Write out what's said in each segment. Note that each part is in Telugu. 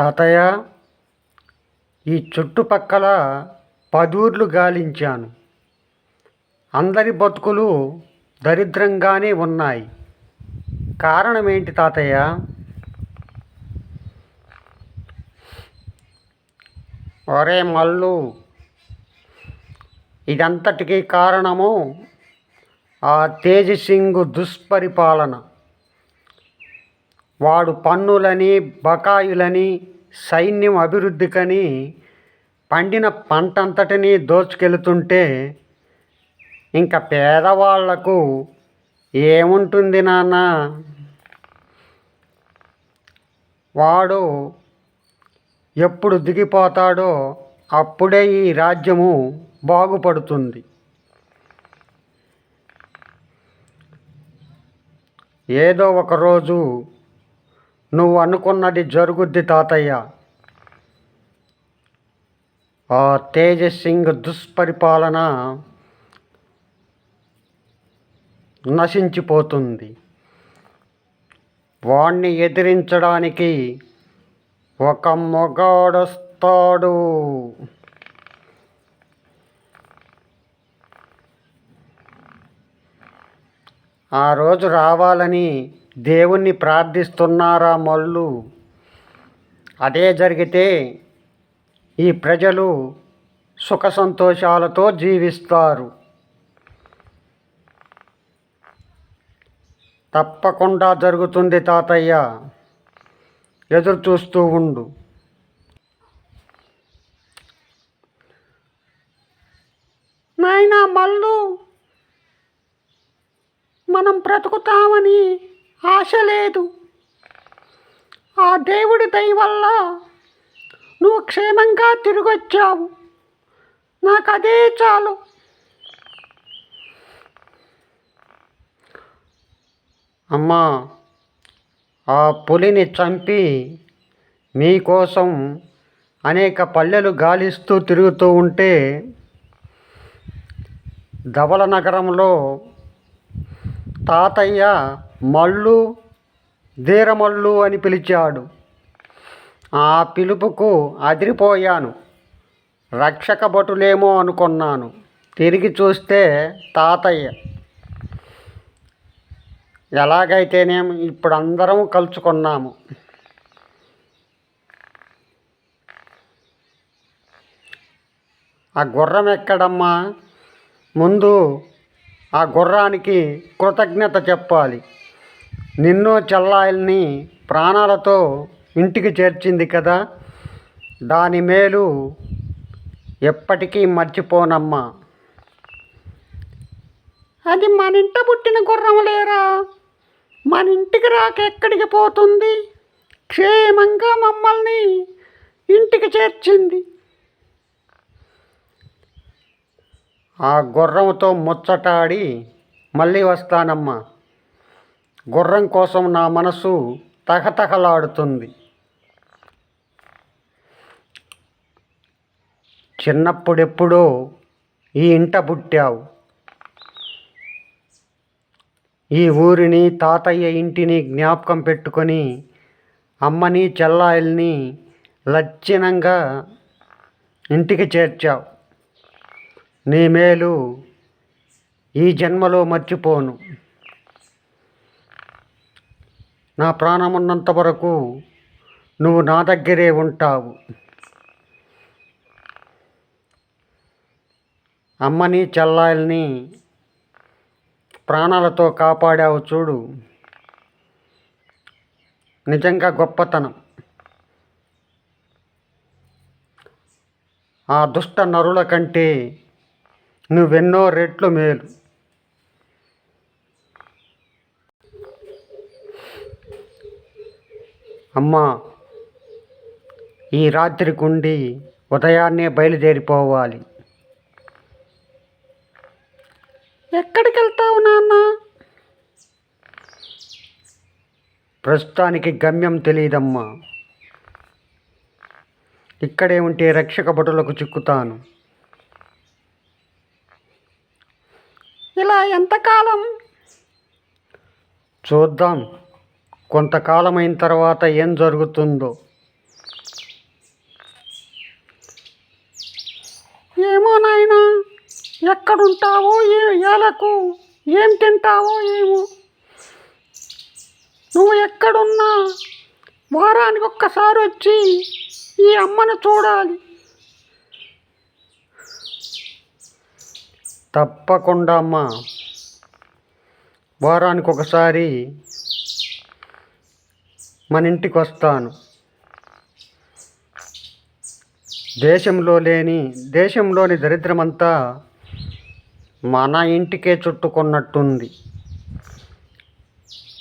తాతయ్య ఈ చుట్టుపక్కల పదూర్లు గాలించాను. అందరి బతుకులు దరిద్రంగానే ఉన్నాయి. కారణం ఏంటి తాతయ్య? ఒరే మల్లు ఇదంతటికీ కారణము ఆ తేజ్ సింగ్ దుష్పరిపాలన. వాడు పన్నులని బకాయిలని సైన్యం అభివృద్ధికని పండిన పంటంతటినీ దోచుకెళ్తుంటే ఇంకా పేదవాళ్ళకు ఏముంటుంది నాన్న? వాడు ఎప్పుడు దిగిపోతాడో అప్పుడే ఈ రాజ్యము బాగుపడుతుంది. ఏదో ఒక రోజు నువ్వు అనుకున్నది జరుగుద్ది తాతయ్య. ఆ తేజసింగ్ దుష్పరిపాలన నశించిపోతుంది. వాణ్ణి ఎదిరించడానికి ఒక మొగాడొస్తాడు. ఆ రోజు రావాలని దేవుణ్ణి ప్రార్థిస్తున్నారా మళ్ళు అదే జరిగితే ఈ ప్రజలు సుఖ సంతోషాలతో జీవిస్తారు. తప్పకుండా జరుగుతుంది తాతయ్య. ఎదురు చూస్తూ ఉండు. నాయనా మల్లు మనం బ్రతుకుతామని ఆశ లేదు. ఆ దేవుడి దయ వల్ల నువ్వు క్షేమంగా తిరిగొచ్చావు. నాకు అదే చాలు. అమ్మా ఆ పులిని చంపి మీకోసం అనేక పల్లెలు గాలిస్తూ తిరుగుతూ ఉంటే ధవల నగరంలో తాతయ్య మళ్ళు ధీరమల్లు అని పిలిచాడు. ఆ పిలుపుకు అదిరిపోయాను. రక్షక భటులేమో అనుకున్నాను. తిరిగి చూస్తే తాతయ్య. ఎలాగైతేనేం ఇప్పుడు అందరం కలుసుకున్నాము. ఆ గుర్రం ఎక్కడమ్మా? ముందు ఆ గుర్రానికి కృతజ్ఞత చెప్పాలి. నిన్ను చెల్లాయిల్ని ప్రాణాలతో ఇంటికి చేర్చింది కదా. దాని మేలు ఎప్పటికీ మర్చిపోనమ్మా. అది మన ఇంట పుట్టిన గుర్రం లేరా? మన ఇంటికి రాక ఎక్కడికి పోతుంది? క్షేమంగా మమ్మల్ని ఇంటికి చేర్చింది. ఆ గుర్రంతో ముచ్చటాడి మళ్ళీ వస్తానమ్మా. గుర్రం కోసం నా మనసు తహతహలాడుతుంది. చిన్నప్పుడెప్పుడో ఈ ఇంట పుట్టావు. ఈ ఊరిని తాతయ్య ఇంటిని జ్ఞాపకం పెట్టుకొని అమ్మని చెల్లాయిల్ని లచ్చినంగా ఇంటికి చేర్చావు. నీ మేలు ఈ జన్మలో మర్చిపోను. నా ప్రాణమున్నంత వరకు నువ్వు నా దగ్గరే ఉంటావు. అమ్మని చెల్లాయిల్ని ప్రాణాలతో కాపాడావు చూడు. నిజంగా గొప్పతనం. ఆ దుష్ట నరుల కంటే నువ్వెన్నో రెట్లు మేలు. అమ్మా ఈ రాత్రి కుండి ఉదయాన్నే బయలుదేరిపోవాలి. ఎక్కడికి వెళ్తావు నాన్న? ప్రస్తుతానికి గమ్యం తెలియదమ్మా. ఇక్కడే ఉంటే రక్షక భటులకు చిక్కుతాను. ఇలా ఎంతకాలం? చూద్దాం. కొంతకాలం అయిన తర్వాత ఏం జరుగుతుందో. ఏమో నాయన ఎక్కడుంటావో ఏ ఏలకు ఏం తింటావో ఏమో. నువ్వు ఎక్కడున్నా వారానికి ఒక్కసారి వచ్చి ఈ అమ్మను చూడాలి. తప్పకుండా అమ్మ. వారానికి ఒకసారి మన ఇంటికి వస్తాను దేశంలో లేని దేశంలోని దరిద్రమంతా మన ఇంటికే చుట్టుకున్నట్టుంది.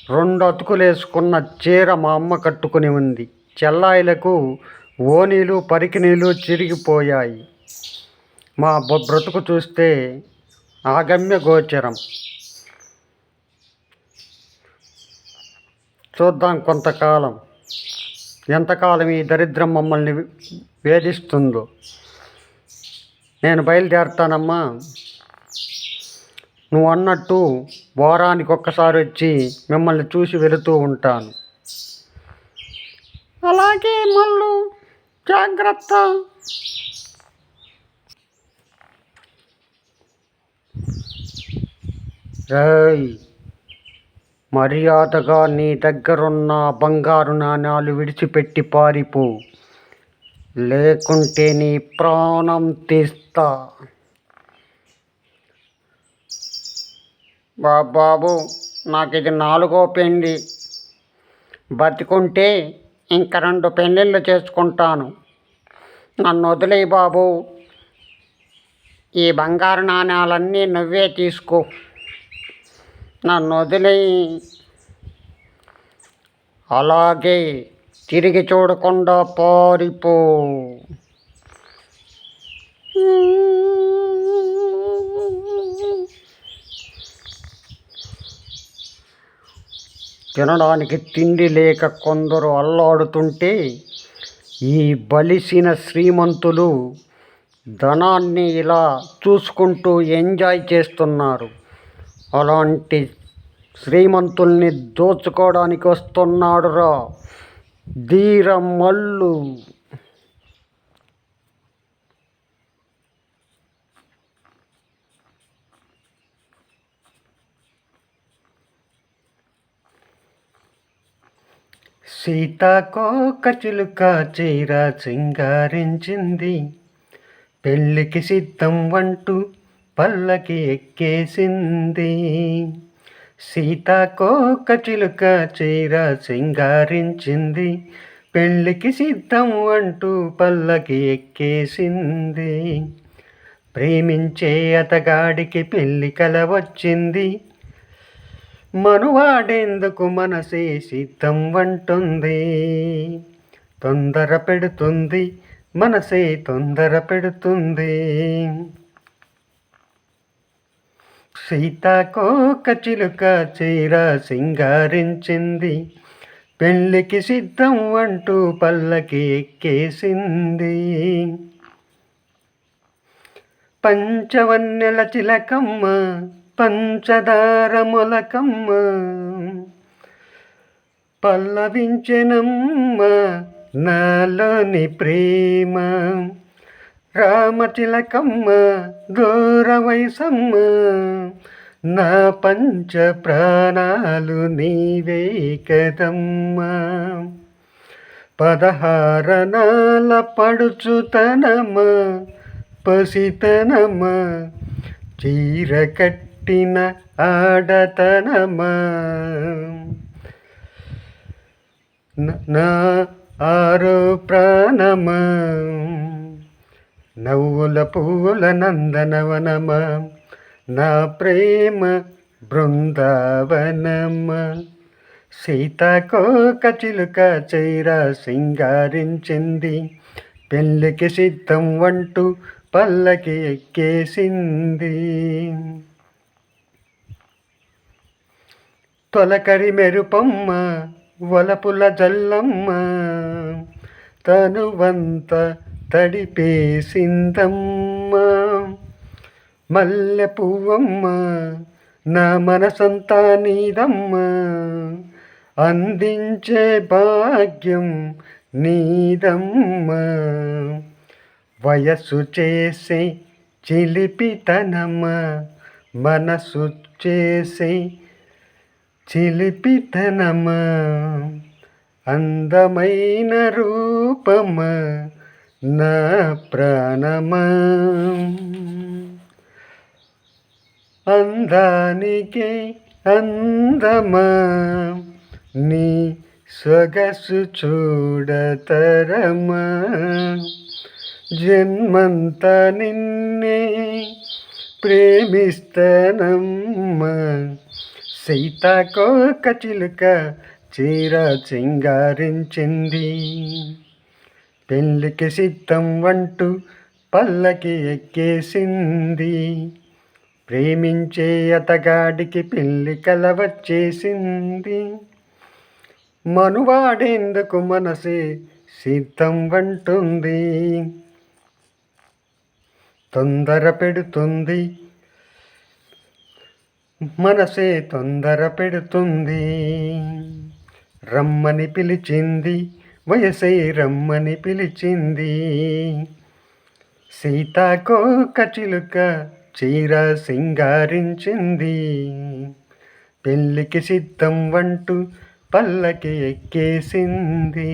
రెండు అతుకులేసుకున్న చీర మా అమ్మ కట్టుకుని ఉంది. చెల్లాయిలకు ఓనీలు పరికినీలు చిరిగిపోయాయి. మా బ్రతుకు చూస్తే ఆగమ్య గోచరం. చూద్దాం కొంతకాలం. ఎంతకాలం ఈ దరిద్రం మమ్మల్ని వేధిస్తుందో. నేను బయలుదేరుతానమ్మా. నువ్వు అన్నట్టు వారానికి ఒక్కసారి వచ్చి మిమ్మల్ని చూసి వెళుతూ ఉంటాను. అలాగే మళ్ళు జాగ్రత్త. రేయ్ మర్యాదగా నీ దగ్గరున్న బంగారు నాణాలు విడిచిపెట్టి పారిపో. లేకుంటే నీ ప్రాణం తీస్తా. బా బాబు నాకు ఇది నాలుగో పెళ్ళి బతికుంటే ఇంక రెండు పెళ్ళిళ్ళు చేసుకుంటాను. నన్ను వదిలేయి బాబు. ఈ బంగారు నాణ్యాలన్నీ నువ్వే తీసుకో. నన్ను వదిలేయి. అలాగే తిరిగి చూడకుండా పారిపో. తినడానికి తిండి లేక కొందరు అల్లాడుతుంటే ఈ బలిసిన శ్రీమంతులు ధనాన్ని ఇలా చూసుకుంటూ ఎంజాయ్ చేస్తున్నారు. అలాంటి శ్రీమంతుల్ని దోచుకోవడానికి వస్తున్నాడురా. ధీర మల్లు. సీతాకోక చిలుక చీర సింగారించింది. పెళ్ళికి సిద్ధం అంటూ పల్లకి ఎక్కేసింది. సీతాకోక చిలుక చీర సింగారించింది. పెళ్ళికి సిద్ధం అంటూ పల్లకి ఎక్కేసింది. ప్రేమించే అతగాడికి పెళ్ళి కల వచ్చింది. మనువాడేందుకు మనసే సిద్ధం అంటుంది. తొందర పెడుతుంది మనసే తొందర పెడుతుంది. సీతాకోక చిలుక చీర సింగారించింది. పెళ్ళికి సిద్ధం అంటూ పల్లకి ఎక్కేసింది. పంచవన్నెల చిలకమ్మ పంచదార మొలకమ్మ. పల్లవించనమ్మ నాలోని ప్రేమ. రామచిలకమ్మ గౌరవైసమ్మ నా పంచ ప్రాణాలు నీవే కదమ్మ. పదహారనాల పడుచుతనమా పసితనమా చీర కట్టిన ఆడతనమా న- నా ఆరో ప్రాణమా నవ్వుల పువ్వుల నందనవనమ నా ప్రేమ బృందావనమ. సీతాకోక చిలుక చైర సింగారించింది పెళ్ళికి సిద్ధం అంటూ పల్లకి ఎక్కేసింది. తొలకరి మెరుపమ్మ వలపుల జల్లమ్మ తనువంత తడిపేసిందమ్మ మల్లె పువ్వమ్మ నా మనసంతా నీదమ్మ. అందించే భాగ్యం నీదమ్మ. వయస్సు చేసే చిలిపితనమా మనసు చేసే చిలిపితనమా అందమైన రూపమా నా ప్రాణమా? అందానికి అందమా? నీ సొగసు చూడతరమా? జన్మంత నిన్నే ప్రేమిస్తానమ్మా. సీతాకోక చిలుక చీర చింగారించింది. పెళ్ళికి సిద్ధం అంటూ పల్లకి ఎక్కేసింది. ప్రేమించే అతగాడికి పెళ్ళి కల వచ్చేసింది మనువాడేందుకు మనసే సిద్ధం అంటుంది తొందర పెడుతుంది. మనసే తొందర పెడుతుంది. రమ్మని పిలిచింది వయసే రమ్మని పిలిచింది. సీతాకోక చిలుక చీర సింగారించింది. పెళ్ళికి సిద్ధం అంటూ పల్లకి ఎక్కేసింది.